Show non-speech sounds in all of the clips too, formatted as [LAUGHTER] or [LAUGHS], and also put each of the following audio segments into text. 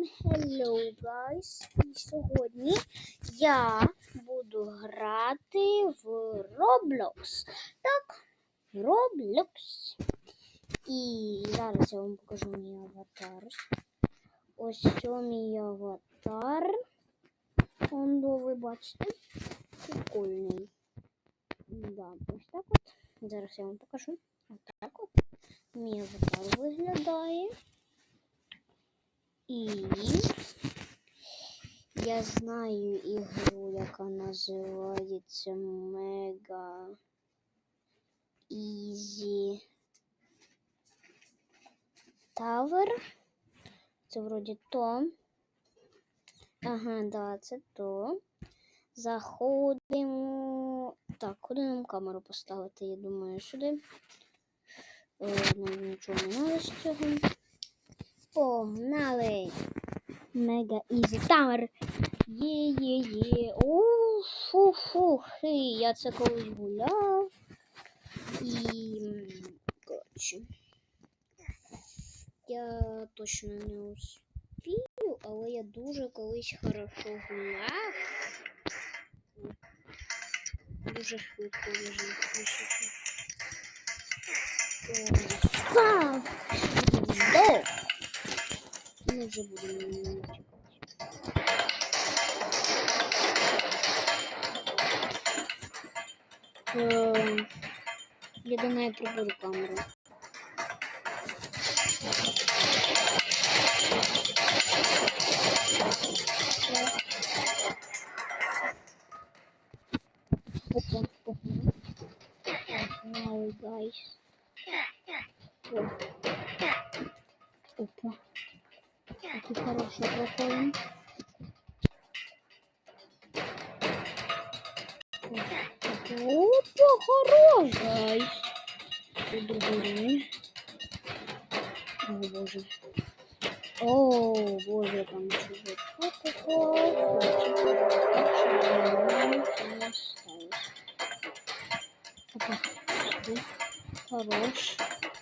Hello, guys! І сьогодні я буду грати в Roblox. Так, Roblox. І зараз я вам покажу мій аватар. Ось це мій аватар. Он, ви бачите. Прикольний. Да, ось так от. Зараз я вам покажу. Ось так от. Мій аватар виглядає. І я знаю ігру, яка називається Mega Easy Tower. Це вроді то. Ага, да, це то. Заходимо. Так, куди нам камеру поставити? Я думаю, сюди. Е, Нам нічого не треба з цього. Погнали! Мега Ізі Тамер. Є-є-є. Ух, фу фу хи Я це колись гуляв. І. Коротше. Я точно не успію, але я дуже колись хорошо гуляв. Дуже швидко біжив. Здох! Ми вже будемо на нього Я приберу камеру. Опа. Опа. Какие хорошие проходим. Опа, хорош, гайс. Другой О, боже. О, боже, там чужой попал. Опа, сюда. Хорош.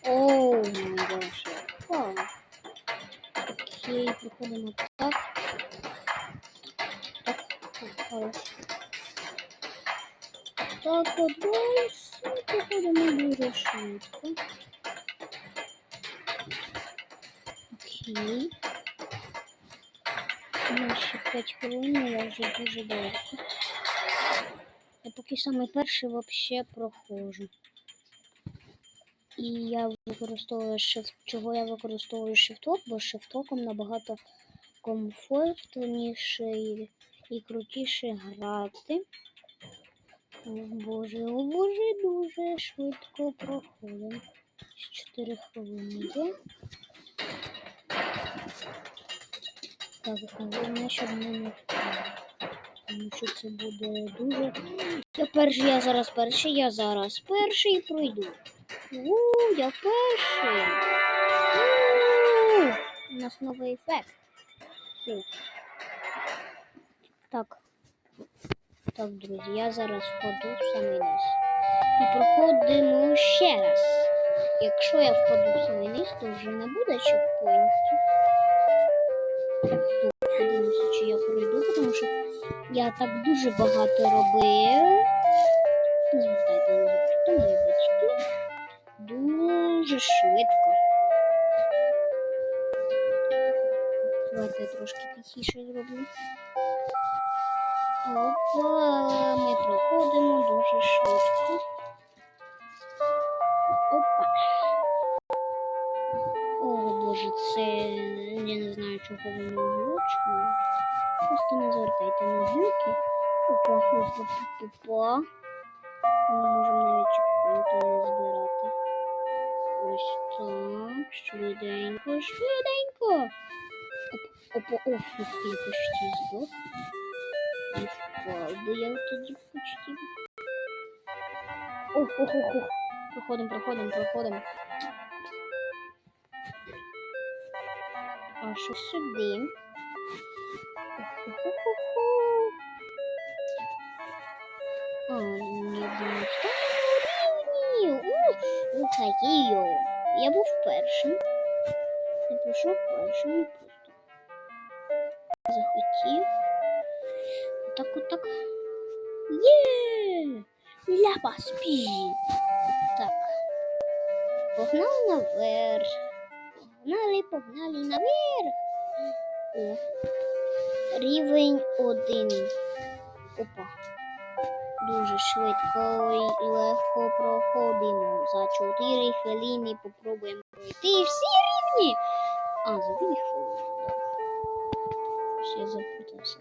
О, мой гаш. Опа. Окей, проходимо так. Так, хорош. Так, от десь проходимо дуже швидко. Окей. Ще 5 хвилин, я вже дуже далеко. Я поки саме перший вообще проходжу. І я використовую шифт. Чого я використовую шифток, бо шифтоком набагато комфортніше і, і крутіше грати. О боже, о боже, дуже швидко проходимо. 4 хвилини. Так, головне, щоб ми не. Тому що це буде дуже. Я перший, я зараз перший, я зараз перший пройду. У, я перший. У, у нас новий ефект. Фу. Так. Так, друзі, я зараз впаду в самий низ. І проходимо ще раз. Якщо я впаду в самий низ, то вже не буде чекпоінтів. Подивимося, чи я пройду, тому що я так дуже багато робив. Трошки тихіше зроблю. Опа, ми проходимо дуже швидко. Опа. О, боже, це я не знаю, чого воно озвучує. Просто не звертайте на звуки. Опа, опа, опа. Ми можемо навіть чекпоінти не збирати. Ось так. Швиденько, швиденько. Опа, опа, оф, я почти здох. Не впав би я тоді почти. Ох, ох, ох, ох. Проходимо, проходимо, проходимо. А що сюди? А, не думаю, що рівні. Ухаю. Я був першим. Я прийшов першим. Захотів. Отак, отак. Є! Ляпа, спій. Так. Погнали наверх. Погнали, погнали наверх. О. Рівень один. Опа. Дуже швидко і легко проходимо. За 4 хвилини попробуємо пройти всі рівні. А, за 2 хвилини. да. Щось я запутався.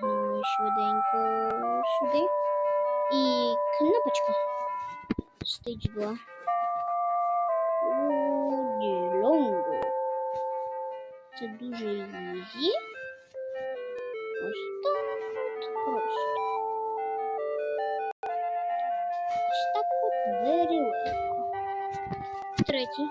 Погнали швиденько сюди. І кнопочка. Стич 2. Лонго. Це дуже ізі. Ось так от просто. Ось так от легко. Третій.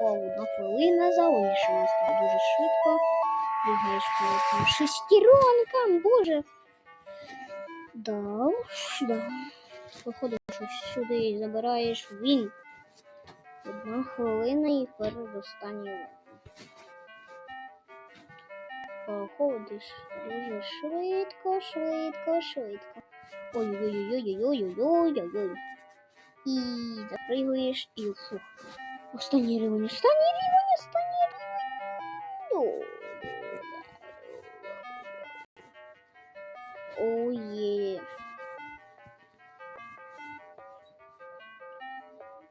Одна хвилина залишилась. Там дуже швидко. Бігаєш по тим шестеренкам, боже. Да. Виходиш ось сюди забираєш він. Одна хвилина і передостанній левел. Проходиш дуже швидко, швидко, швидко. Ой-ой-ой-ой-ой-ой-ой-ой-ой. І запригуєш і фух. Останній рівень, останній рівень, останній рівень. Оє.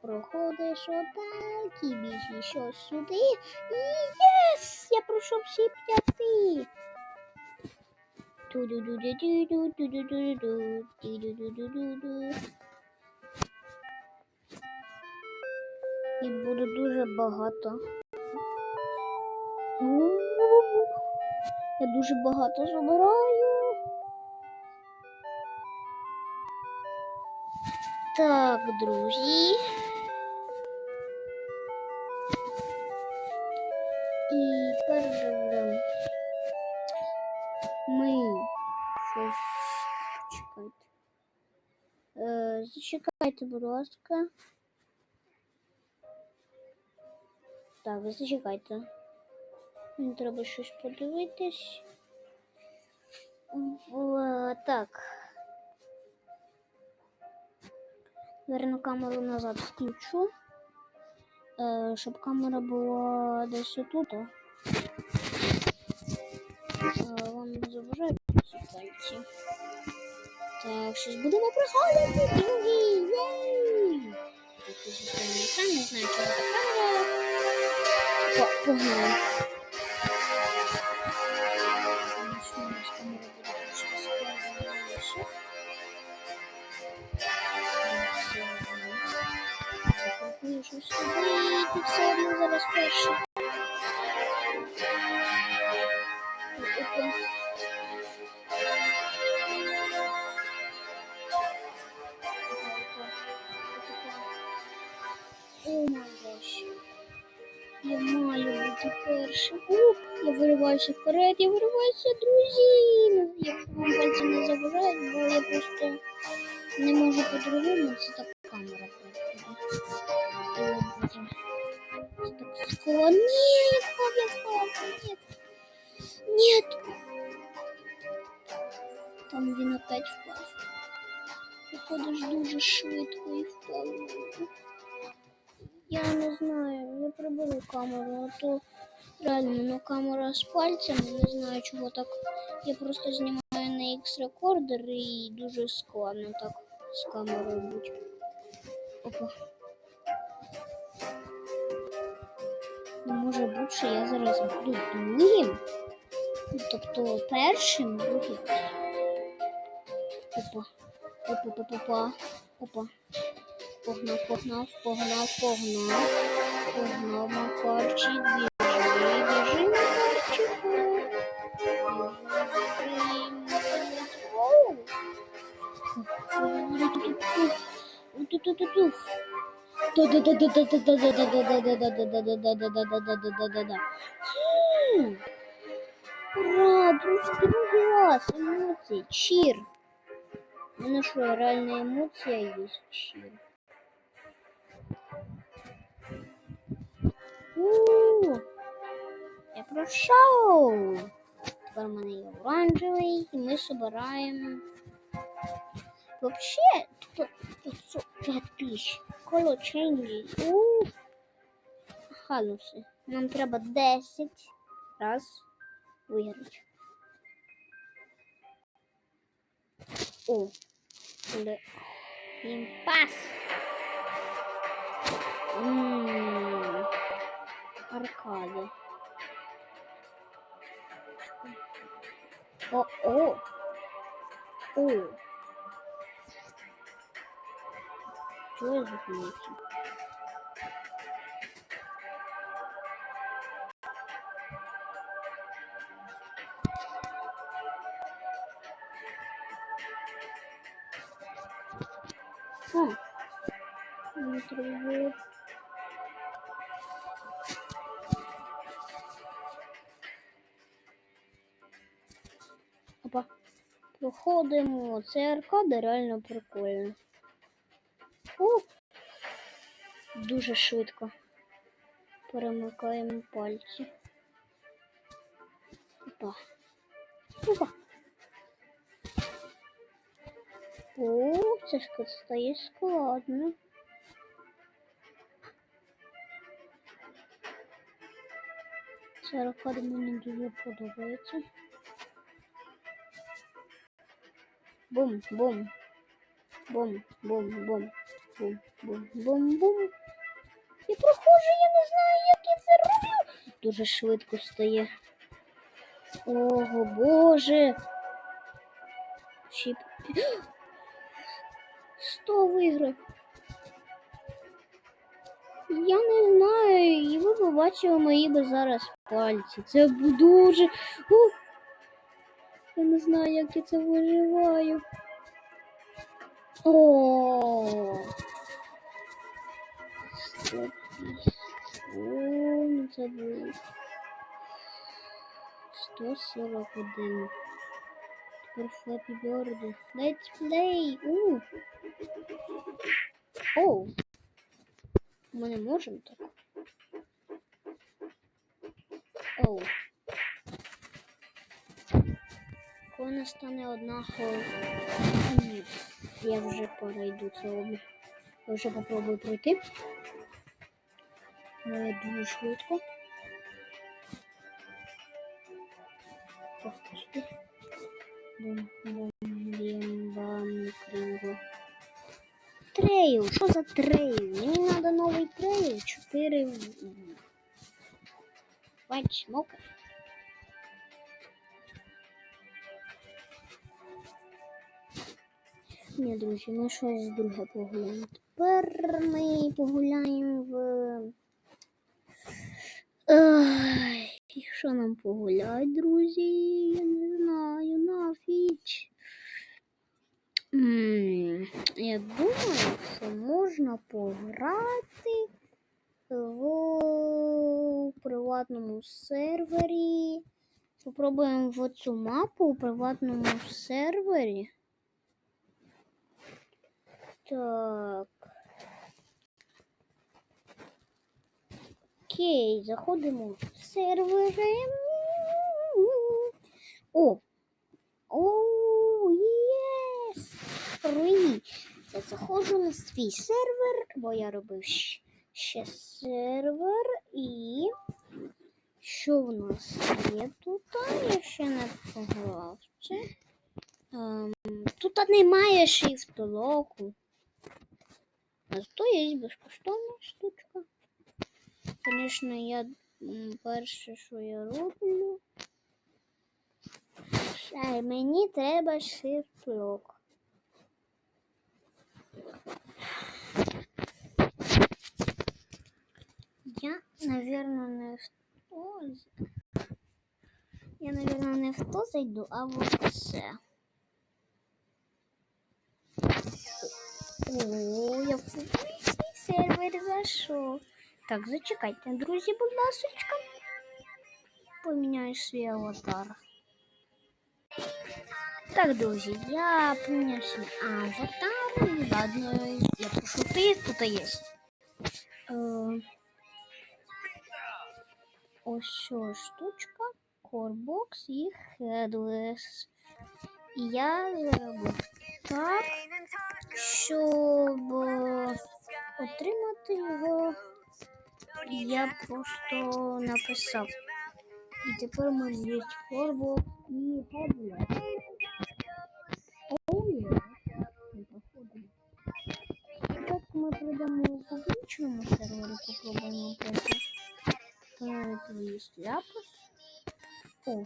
Проходиш отак і біжиш ось сюди. І єс! Я пройшов всі п'яти. Ту-ду-ду-ду-ду-ду, І буде дуже багато. Я дуже багато забираю. Так, друзі. І перше ми щось чекайте. Е, зачекайте, будь ласка. Так, зачекайте. Мені треба щось подивитись. В, так. Верну камеру назад включу. Е, щоб камера була десь отут. Е, вам не заважають ці пальці. Так, щось будемо приходити. Другі! Єй! Не знаю, чого та por mim. Deixa eu subir, tem que ser a luz, elas fecham. Маю бути першим. Я вириваюся вперед, я вириваюся, друзі. Якщо вам пальці не заважають, бо я просто не можу по-другому, це так камера просто. Так я впав, я впав. Нет. Нет. Там він опять впав. Виходиш дуже швидко і впав. Я не знаю, я приберу камеру, а то реально ну, камера з пальцями, не знаю чого так. Я просто знімаю на X-рекордер і дуже складно так з камерою бути. Опа. Не може бути, що я зараз буду другим. Ну, Тобто першим другим. Опа. Опа, опа, опа, опа погнав, погнав, погнав, погнав, погнав, Макарчик, біжи, біжи, Макарчику. Ура, друзі, другий раз, емоції, чір. Ну що, реальна емоція є чір. У, Я пройшов. Тепер у мене є оранжевий, і ми збираємо. Вообще, тут 505 тисяч. Коло ченджі. У. Галуси. Нам треба 10 раз виграти. О, але імпас. Ммм, аркади. О, о, о. Чого я Опа. Проходимо. Це аркада реально прикольно. О! Дуже швидко. Перемикаємо пальці. Опа. Опа. О, це ж стає складно. Ця аркада мені дуже подобається. Бум, бум. Бум, бум, бум. Бум, бум, бум, бум. Я прохожу, я не знаю, як я це роблю. Дуже швидко стає. Ого, боже. Чіп. [GASPS] Сто виграв. Я не знаю, і ви побачили мої би зараз пальці. Це дуже. Ух! Я не знаю, як я це виживаю. О. Стоп. О, це було. 141. Тепер Флеппі Бёрди. Let's play! У. Оу. Ми не можемо так. Оу. Коли настане одна. Ні, я вже перейду це обі. Я вже попробую пройти. Але дуже швидко. Бам. Трейл, що за трейл? Мені треба новий трейл. Чотири. Бач, смока. Ні, друзі, ми щось друге погуляємо. Тепер ми погуляємо в. І що нам погулять, друзі? Я не знаю, нафіч. М, Я думаю, що можна пограти в приватному сервері. Попробуємо в цю мапу у приватному сервері. Так. Окей, заходимо в сервери. О! О, єс! Фрі! Я заходжу на свій сервер, бо я робив ще сервер і. Що в нас є тут? Я ще не пограв. Ем, тут немає шрифтолоку. А зато є безкоштовна штучка. Звісно, я перше, що я роблю. Ай, мені треба шрифтлок. Я, наверное, не в то. Я, наверное, не в то зайду, а в це. О, я в публічний сервер зайшов. Так, зачекайте, друзі, будь ласочка. Поміняю свій аватар. Так, друзі, я поміняв свій аватар. і Ладно, я пошутив, тут є. Е, ось що штучка, Corebox і Headless. І я зробив так, щоб е, отримати його, я просто написав. І тепер у мене є і походу. Так ми прийдемо у публічному сервері, попробуємо пройти. Встановити лист ляпис. О.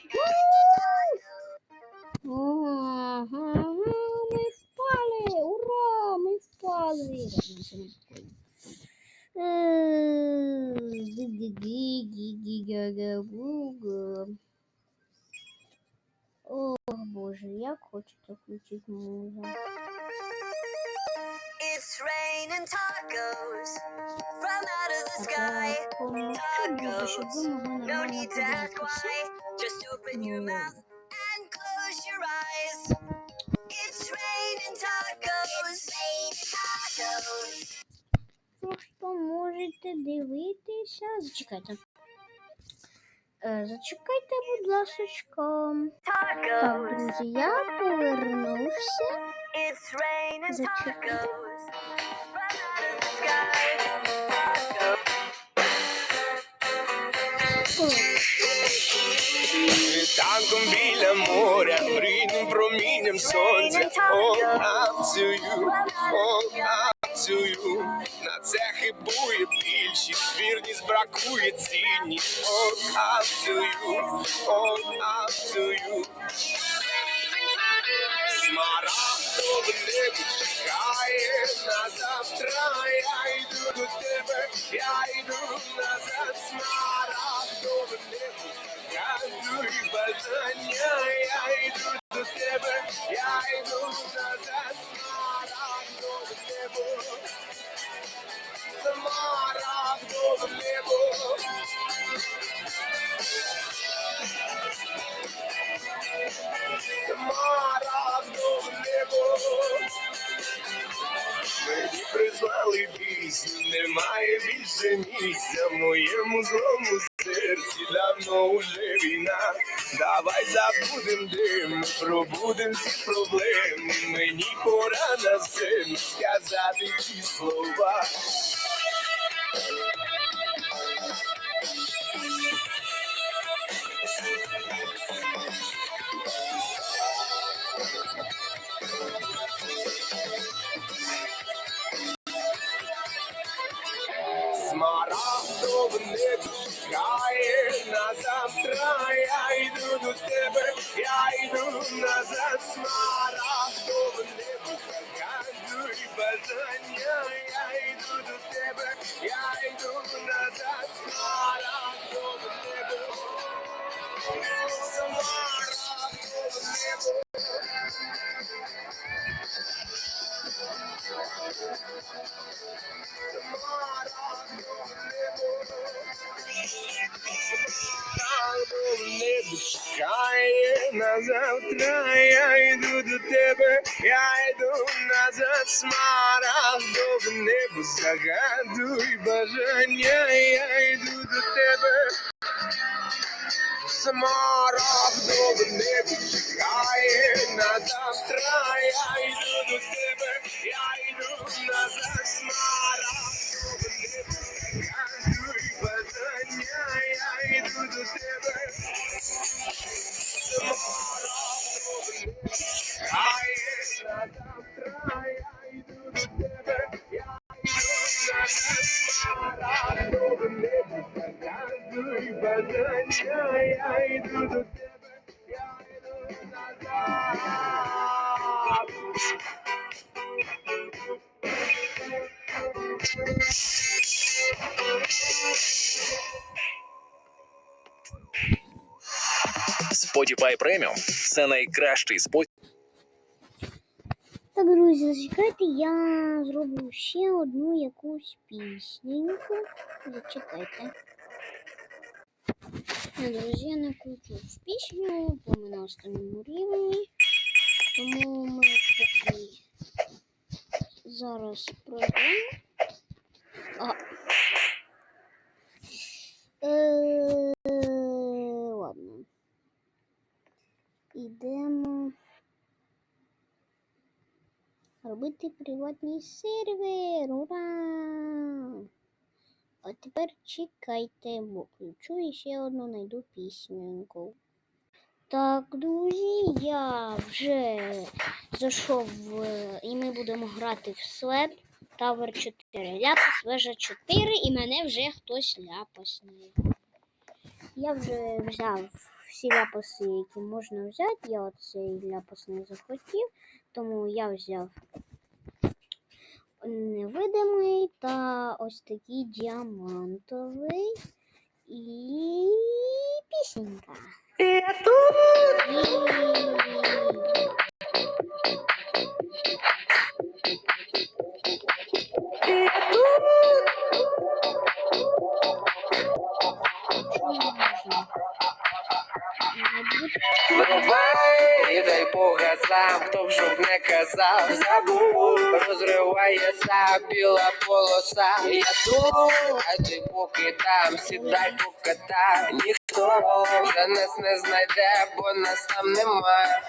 хочеться включити музику. It's raining tacos from out of the sky. Так, помовчу, друзі, щоб ви могли No нормально need to ask подивитися. why. Just open your Ну, mouth and close your eyes. It's raining tacos. tacos. Просто можете дивитися. Зачекайте. Е, Зачекайте, будь ласочка. Так, друзі, я повернувся. Зачекайте. Світанком біля моря, брійним промінням сонця. Oh, I'm to you, oh, I'm you. На це хибує більшість, вірність бракує I'm to you. Смарагдове небо чекає на завтра. Я йду до тебе, я йду назад. Смарагдове небо загадуй бажання. Я йду до тебе, я йду назад. Смарагдове небо. Premium – це найкращий спосіб. Так, друзі, зачекайте, я зроблю ще одну якусь пісненьку. Зачекайте. Друзі, я не кручу пісню, бо ми на останньому рівні. Тому ми поки зараз пройдемо. А. робити приватний сервер. Ура! А тепер чекайте, бо включу ще одну найду пісню. Так, друзі, я вже зайшов в... і ми будемо грати в Слеп Tower 4. Ляпас вежа 4 і мене вже хтось ляпасний. Я вже взяв всі ляпаси, які можна взяти. Я оцей ляпас не захотів, тому я взяв невидимий та ось такий діамантовий і пісенька. Газам, хто б щоб не казав, забув, розривається біла полоса. Я тут, а ти поки там, сідай поката, ніхто вже нас не знайде, бо нас там немає.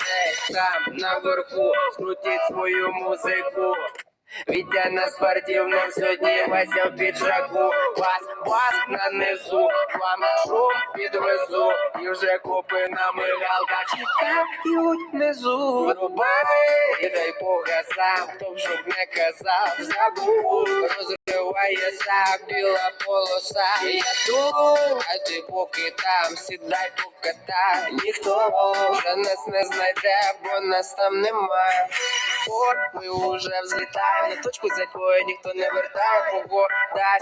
Там наверху, скрутіть свою музику. Вітя на спортивном сьогодні Вася в піджаку Бас, бас на низу, вам шум підвезу І вже копи на мигалках чекають внизу Врубай, і дай по газам, хто б щоб не казав Забув, розривається біла полоса Я тут, а ти поки там, сідай покатай Ніхто вже нас не знайде, бо нас там немає От ми уже взлітаємо на точку, з якої ніхто не вертає. Погода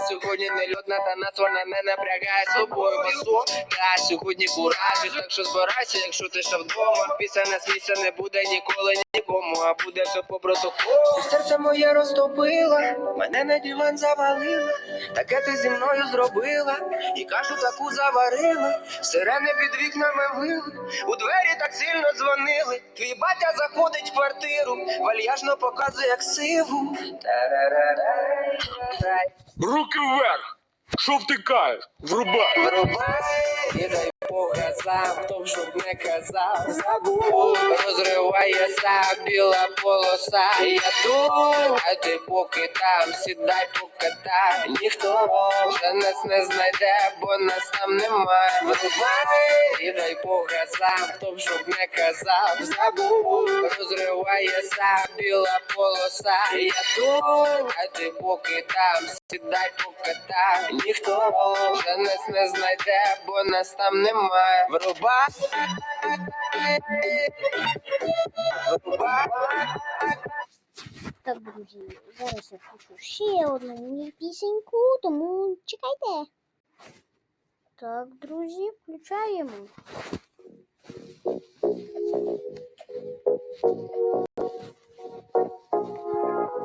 Сьогодні не льотна, та нас вона не напрягає собою басу Та сьогодні куражі, так що збирайся, якщо ти ще вдома. Після нас місця не буде ніколи нікому, а буде все по протоколу. Серце моє розтопило, мене на диван завалило Таке ти зі мною зробила, і кашу таку заварила, сирени під вікнами вили, у двері так сильно дзвонили. Твій батя заходить в квартиру, вальяжно показує як сиву. Руки вверх! Що втикаєш? Врубай! Врубай і дай по газам, хто б щоб не казав, забув, розривається біла полоса. Я тут, а ти поки там, сідай покатай. Ніхто вже нас не знайде, бо нас там немає. Врубай і дай по газам, хто б щоб не казав, забув, розривається біла полоса. Я тут, а ти поки там, сідай покатай. Ніхто вже нас не знайде, бо нас там немає. Врубай. Так, друзі, зараз я включу ще одну пісеньку, тому чекайте. Так, друзі, включаємо.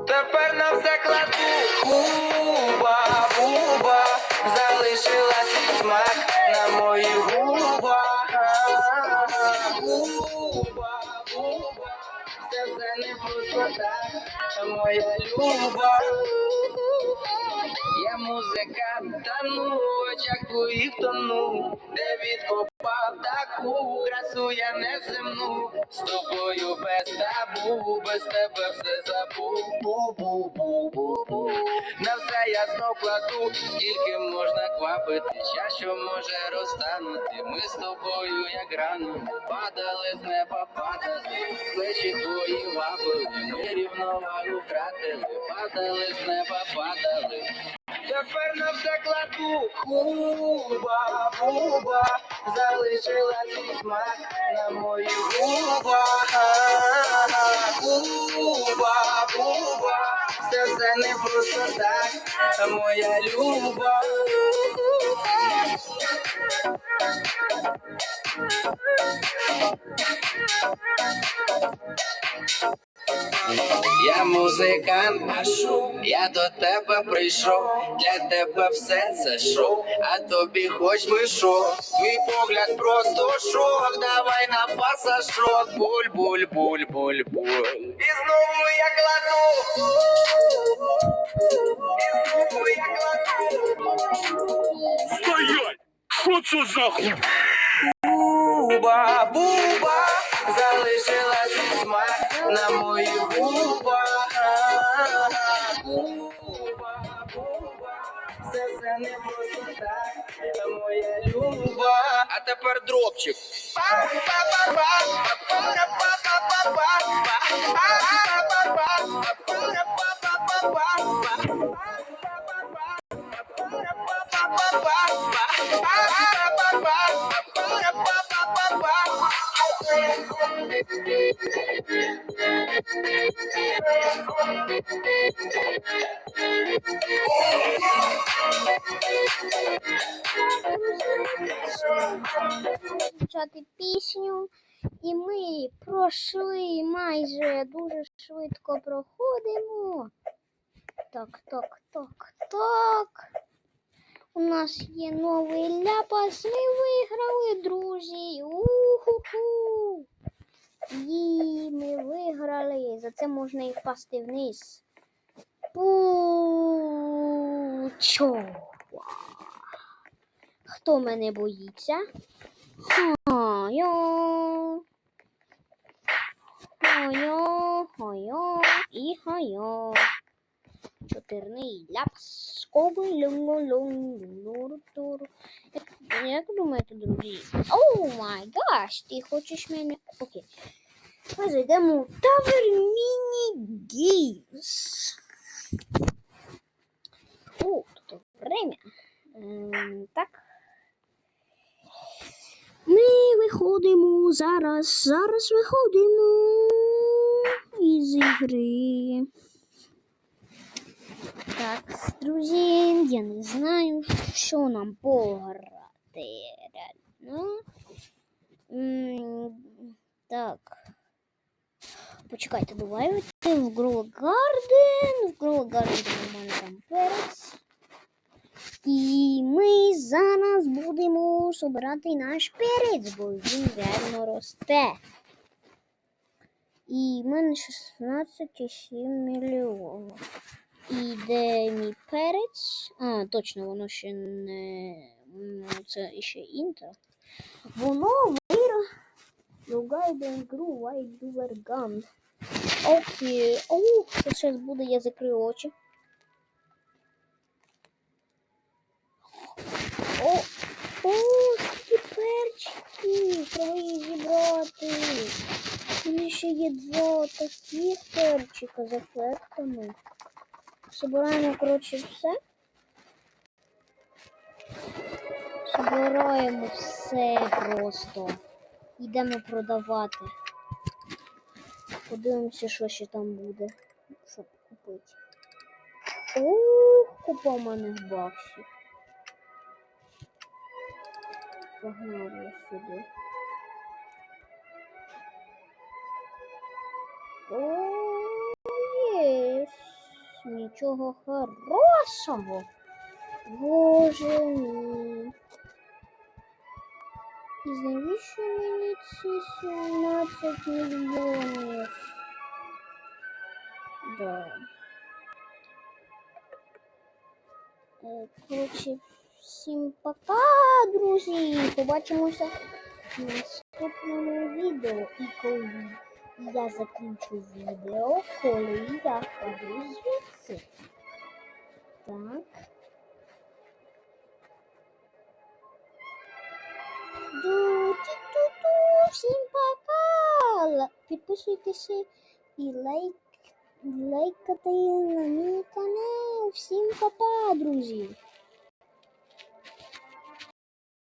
Тепер нам закладу Буба, буба, залишила свій смак буба, це все не просто так, моя люба. Я музикант, тану в очах твоїх тону, де відкопав таку красу я неземну. З тобою без табу, без тебе все забув. На все я знов кладу, скільки можна квапити, час, що може розтанути. Ми з тобою, як рано, падали з неба, падали, плечі твої вабили, ми рівновагу втратили, падали з неба, падали. Тепер на все кладу Куба, Куба Залишила свій смак на моїх губах Куба, Куба Це все не просто так, моя люба. Я музикант, я до тебе прийшов, для тебе все це шоу, а тобі хоч би шо. Твій погляд просто шок, давай на пасажок, буль, буль, буль, буль, буль. І знову я кладу. І знову я кладу. Стоять! Що це за хуй? Буба, буба, не просто так, моя люба. А тепер дропчик. [LAUGHS] Почати пісню. І ми пройшли майже дуже швидко проходимо. Так, так, так, так. У нас є новий ляпас. Ми виграли, друзі. Уху-ху. І ми виграли. За це можна і впасти вниз. Пу-чо. Хто мене боїться? Хайо. Хайо, хайо і хайо. Чотирний ляпс. Як, думаєте, друзі? О май гаш, ти хочеш мене... Окей. Ми зайдемо в Tower Mini Games. О, тут время. Ем, так. Ми виходимо зараз, зараз виходимо із ігри. Так, друзі, я не знаю, що нам пограти. Реально. Так. Почекайте, йти в Grow Garden. В Grow Garden у мене там перець. І ми зараз будемо собирати наш перець, бо він реально росте. І в мене 16,7 мільйонів. Де мій перець? А, точно, воно ще не. Це ще інтер. Воно виро. Garden grew white doer gum. Окей. О, це зараз буде, я закрию очі. О, о, скільки перчиків треба їх зібрати. У мене ще є два таких перчика з ефектами. Собираємо, коротше, все. Собираємо все просто. Йдемо продавати. Подивимося, що ще там буде, щоб купити. Ух, купа в мене баксів. Погнали сюди. О. Нічого хорошого. Боже мій. І навіщо мені ці 17 мільйонів? Да. Е, Коротше, всім пока, друзі. Побачимося в наступному відео. І коли я закінчу відео, коли я впаду звідси. Так. Ду-ду-ду-ду. Всім пока! Л- Підписуйтеся і лайк, лайкайте на мій канал. Всім пока, друзі!